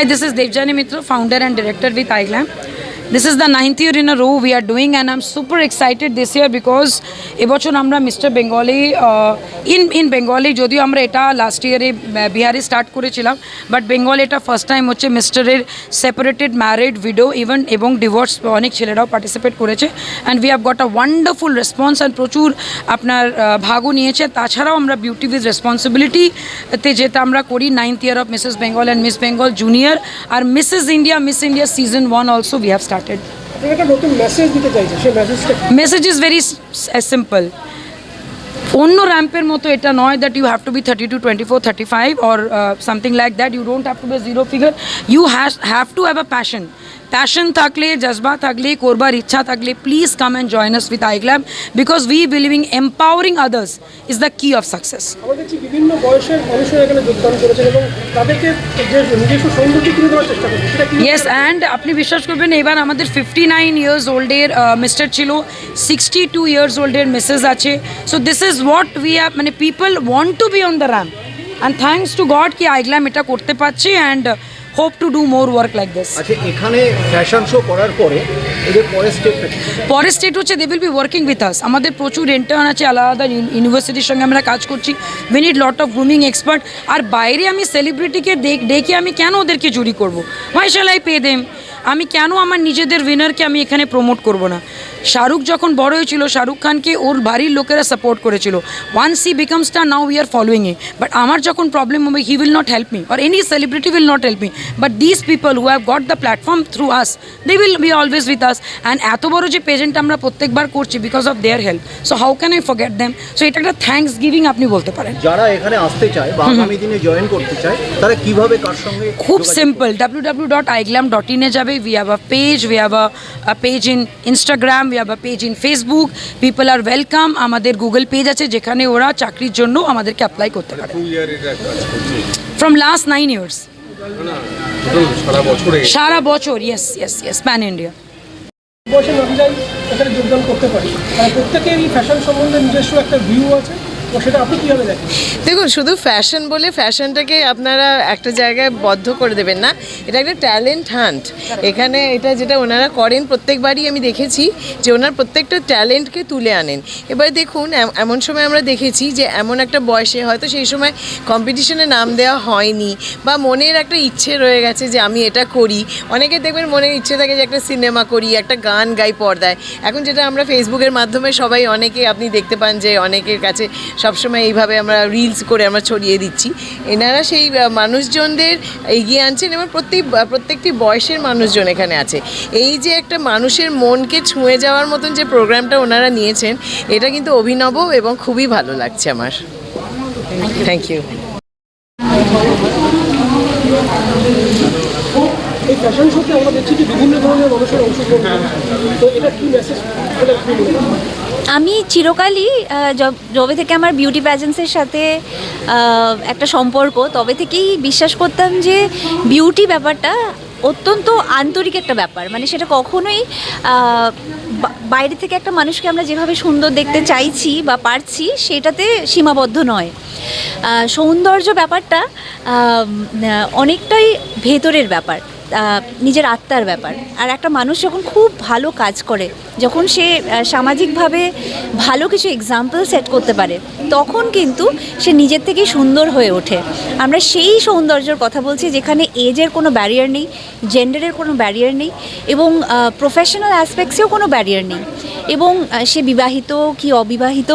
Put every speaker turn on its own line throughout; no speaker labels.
Hi, this is Devjani Mitra, founder and director with iGlam. This is the ninth year in a row we are doing and I'm super excited this year because এবছর আমরা mister Bengali in in Bengali যদিও আমরা এটা last ইয়ারে বিহারে start করেছিলাম but Bengal এটা first time হচ্ছে মিস্টারের সেপারেটেড ম্যারিড ভিডো ইভেন এবং ডিভোর্স অনেক ছেলেরাও পার্টিসিপেট করেছে and we have got a wonderful response and প্রচুর আপনার ভাগও নিয়েছে। তাছাড়াও আমরা বিউটি উইথ রেসপন্সিবিলিটিতে যেটা আমরা করি ninth year of Mrs Bengal and miss Bengal junior R Mrs India miss India season one also we have started
নতুন মেসেজ
ইজ ভেরি সিম্পল অন্য র্যাম্পের মতো এটা নয় that you have to be thirty two twenty four thirty five or something like that you don't have to be zero figure you have have to have a passion passion থাকলে জজবা থাকলে করবার ইচ্ছা থাকলে please come and join us with iGlam because we believing empowering others is the key of success
আমরা দেখছি বিভিন্ন বয়সের মানুষেরা এখানে যোগদান করেছেন এবং তাদেরকে যে নিজস্ব সৌন্দর্য তুলে দেওয়ার চেষ্টা করছে
ইয়েস অ্যান্ড আপনি বিশ্বাস করবেন এবার আমাদের ফিফটি নাইন ইয়ার্স ওল্ডের মিস্টার ছিল সিক্সটি টু ইয়ার্স ওল্ডের মিসেস আছে। So this is what we have মানে people want to be on the ramp and thanks to God কি আইগ্লাম এটা করতে পারছি and hope to do more work like this
আচ্ছা এখানে ফ্যাশন শো করার পরে এদের পরের স্টেপটা
পরের স্টেট হচ্ছে they will be working with us আমাদের প্রচুর ইন্টার্ন আছে আলাদা ইউনিভার্সিটির সঙ্গে আমরা কাজ করছি। We need lot of grooming expert আর বাইরে আমি সেলিব্রিটিকে দেখ ডেকে আমি কেন ওদেরকে জুরি করব? Why shall I pay them আমি কেন আমার নিজেদের উইনারকে আমি এখানে প্রমোট করব না? শাহরুখ যখন বড় হয়েছিল শাহরুখ খানকে ওর বাড়ির লোকেরা সাপোর্ট করেছিল। Once she become star now we are following a but আমার যখন প্রবলেম হবে he will not help me or any celebrity will not help me but this people who have got the platform through us they will be always with us and এত বড় যে pageant আমরা প্রত্যেকবার করছি because of their help so how can I forget them so এটা একটা thanks giving আপনি বলতে পারেন।
যারা এখানে আসতে চায় বা আগামী দিনে জয়েন করতে চায় তারা কীভাবে কার সঙ্গে
খুব simple W W dot iGlam dot ইনে যাবে we have a page we have a page in Instagram we have a page in Facebook people are welcome আমাদের গুগল পেজ আছে যেখানে ওরা চাকরির জন্য আমাদেরকে অ্যাপ্লাই করতে পারে। ফ্রম লাস্ট নাইন ইয়ার্স
সারা বছরে।
Yes yes yes pan India
বয়সের অনুযায়ী এখানে যোগদান করতে পারি। প্রত্যেকেরই ফ্যাশন সম্বন্ধে নিজস্ব একটা ভিউ আছে। দেখুন?
শুধু ফ্যাশন বলে ফ্যাশনটাকে আপনারা একটা জায়গায় বদ্ধ করে দেবেন না। এটা একটা ট্যালেন্ট হান্ট এখানে এটা যেটা ওনারা করেন, প্রত্যেকবারই আমি দেখেছি যে ওনার প্রত্যেকটা ট্যালেন্টকে তুলে আনেন। এবার দেখুন এমন সময় আমরা দেখেছি যে এমন একটা বয়সে হয়তো সেই সময় কম্পিটিশনে নাম দেওয়া হয়নি বা মনের একটা ইচ্ছে রয়ে গেছে যে আমি এটা করি। অনেকে দেখবেন মনের ইচ্ছে থাকে যে একটা সিনেমা করি, একটা গান গাই পর্দায়। এখন যেটা আমরা ফেসবুকের মাধ্যমে সবাই অনেকে আপনি দেখতে পান যে অনেকের কাছে সবসময় এইভাবে আমরা রিলস করে আমরা ছড়িয়ে দিচ্ছি। এনারা সেই মানুষজনদের এগিয়ে আনছেন এবং প্রত্যেক প্রত্যেকটি বয়সের মানুষজন এখানে আছে। এই যে একটা মানুষের মনকে ছুঁয়ে যাওয়ার মতন যে প্রোগ্রামটা ওনারা নিয়েছেন, এটা কিন্তু অভিনব এবং খুবই ভালো লাগছে আমার। থ্যাংক ইউ
ফ্যাশন শোতে আমরা দেখছি যে বিভিন্ন ধরনের মানুষের অংশগ্রহণ তো এটা কি মেসেজ
আমি চিরকালই যবে থেকে আমার বিউটি প্যাজেন্সের সাথে একটা সম্পর্ক, তবে থেকেই বিশ্বাস করতাম যে বিউটি ব্যাপারটা অত্যন্ত আন্তরিক একটা ব্যাপার। মানে সেটা কখনোই বাইরে থেকে একটা মানুষকে আমরা যেভাবে সুন্দর দেখতে চাইছি বা পারছি, সেটাতে সীমাবদ্ধ নয়। সৌন্দর্য ব্যাপারটা অনেকটাই ভেতরের ব্যাপার। নিজের আত্মার ব্যাপার। আর একটা মানুষ যখন খুব ভালো কাজ করে, যখন সে সামাজিকভাবে ভালো কিছু এক্সাম্পল সেট করতে পারে, তখন কিন্তু সে নিজের থেকেই সুন্দর হয়ে ওঠে। আমরা সেই সৌন্দর্যের কথা বলছি যেখানে এজের কোনো ব্যারিয়ার নেই জেন্ডারের কোনো ব্যারিয়ার নেই, এবং প্রফেশনাল অ্যাসপেক্টসেও কোনো ব্যারিয়ার নেই। এবং সে বিবাহিত কি অবিবাহিত,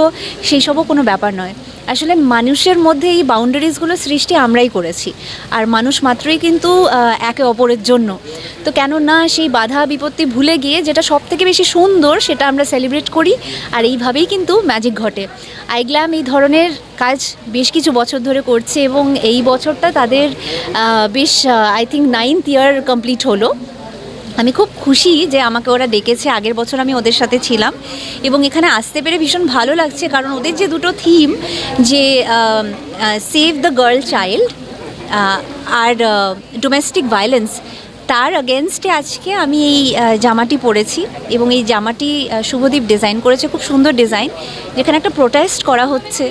সেই সবও কোনো ব্যাপার নয়। আসলে মানুষের মধ্যে এই বাউন্ডারিজগুলো সৃষ্টি আমরাই করেছি। আর মানুষ মাত্রই কিন্তু একে অপরের জন্য। তো কেন না সেই বাধা বিপত্তি ভুলে গিয়ে যেটা সব থেকে বেশি সুন্দর সেটা আমরা সেলিব্রেট করি, আর এইভাবেই কিন্তু ম্যাজিক ঘটে। আইগ্ল্যাম এই ধরনের কাজ বেশ কিছু বছর ধরে করছে এবং এই বছরটা তাদের বেশ I think ninth year complete হলো। আমি খুব খুশি যে আমাকে ওরা ডেকেছে। আগের বছর আমি ওদের সাথে ছিলাম এবং এখানে আসতে পেরে ভীষণ ভালো লাগছে কারণ ওদের যে দুটো থিম যে সেভ দ্য গার্ল চাইল্ড আর ডোমেস্টিক ভায়োলেন্স তার অগেনস্টে আজকে আমি এই জামাটি পরেছি এবং এই জামাটি শুভদীপ ডিজাইন করেছে। খুব সুন্দর ডিজাইন যেখানে একটা প্রোটেস্ট করা হচ্ছে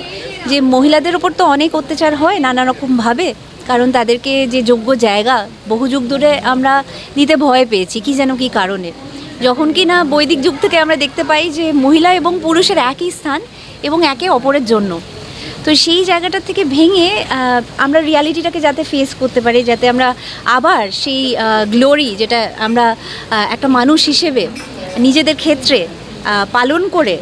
যে মহিলাদের ওপর তো অনেক অত্যাচার হয় নানা রকমভাবে কারণ তাদেরকে যে যোগ্য জায়গা, বহু যুগ ধরে আমরা দিতে ভয় পেয়েছি, কি যেন কি কারণে। যখন কি না বৈদিক যুগ থেকে আমরা দেখতে পাই যে মহিলা এবং পুরুষের একই স্থান এবং একে অপরের জন্য। তো সেই জায়গাটা থেকে ভেঙে আমরা রিয়ালিটিটাকে যাতে ফেস করতে পারি, যাতে আমরা আবার সেই গ্লোরি যেটা আমরা একটা মানুষ হিসেবে নিজেদের ক্ষেত্রে পালন করে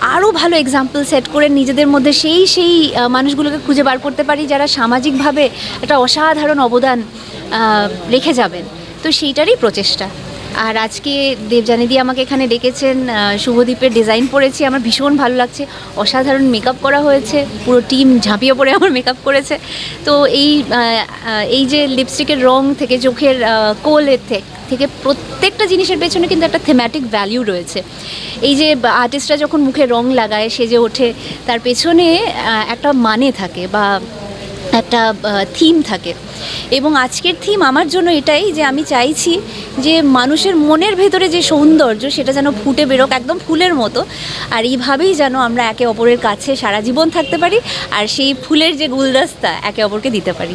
আরও ভালো এক্সাম্পল সেট করে নিজেদের মধ্যে সেই সেই মানুষগুলোকে খুঁজে বার করতে পারি যারা সামাজিকভাবে একটা অসাধারণ অবদান রেখে যাবেন। তো সেইটারই প্রচেষ্টা। আর আজকে দেবজানিদি আমাকে এখানে ডেকেছেন শুভদীপের ডিজাইন পরেছি, আমার ভীষণ ভালো লাগছে। অসাধারণ মেকআপ করা হয়েছে, পুরো টিম ঝাঁপিয়ে পড়ে আমার মেকআপ করেছে। তো এই এই যে লিপস্টিকের রং থেকে, চোখের কোলের থেকে থেকে প্রত্যেকটা জিনিসের পেছনে কিন্তু একটা থেম্যাটিক ভ্যালিউ রয়েছে। এই যে আর্টিস্টরা যখন মুখে রং লাগায়, সেজে ওঠে, তার পেছনে একটা মানে থাকে বা একটা থিম থাকে। এবং আজকের থিম আমার জন্য এটাই যে আমি চাইছি যে মানুষের মনের ভেতরে যে সৌন্দর্য, সেটা যেন ফুটে বেরোক একদম ফুলের মতো। আর এইভাবেই যেন আমরা একে অপরের কাছে সারা জীবন থাকতে পারি, আর সেই ফুলের যে গুলদস্তা একে অপরকে দিতে পারি।